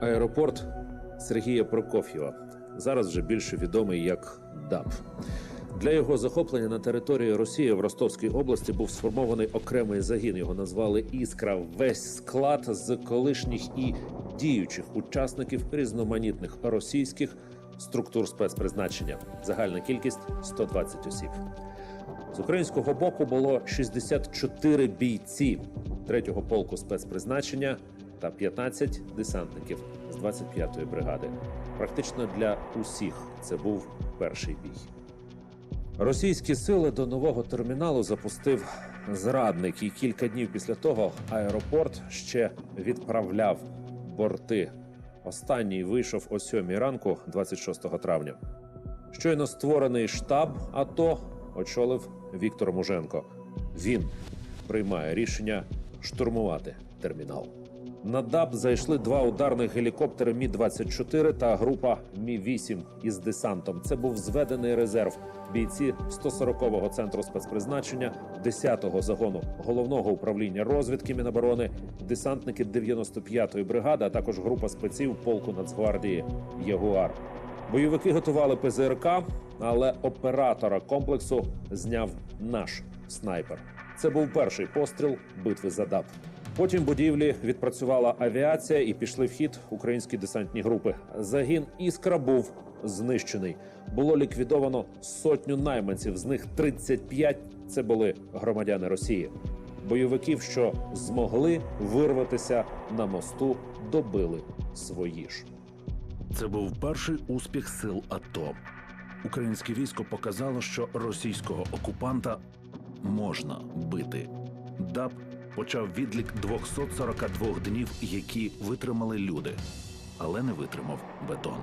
Аеропорт Сергія Прокоф'єва зараз вже більше відомий як ДАП. Для його захоплення на території Росії в Ростовській області був сформований окремий загін. Його назвали Іскра. Весь склад з колишніх і діючих учасників різноманітних російських структур спецпризначення. Загальна кількість 120 осіб. З українського боку було 64 бійці 3-го полку спецпризначення та 15 десантників з 25-ї бригади. Практично для усіх це був перший бій. Російські сили до нового терміналу запустив зрадник, і кілька днів після того аеропорт ще відправляв борти. Останній вийшов о 7 ранку, 26 травня. Щойно створений штаб АТО очолив Віктор Муженко. Він приймає рішення штурмувати термінал. На ДАБ зайшли два ударних гелікоптери Мі 24 та група Мі 8 із десантом. Це був зведений резерв. Бійці 140-го центру спецпризначення, 10-го загону головного управління розвідки Міноборони, десантники 95-ї бригади, а також група спеців полку Нацгвардії Ягуар. Бойовики готували ПЗРК, але оператора комплексу зняв наш снайпер. Це був перший постріл битви за ДАБ. Потім будівлі відпрацювала авіація і пішли в хід українські десантні групи. Загін іскра був знищений. Було ліквідовано сотню найманців. З них 35 – це були громадяни Росії. Бойовиків, що змогли вирватися на мосту, добили свої ж. Це був перший успіх сил АТО. Українське військо показало, що російського окупанта можна бити. ДАП почав відлік 242 днів, які витримали люди, але не витримав бетон.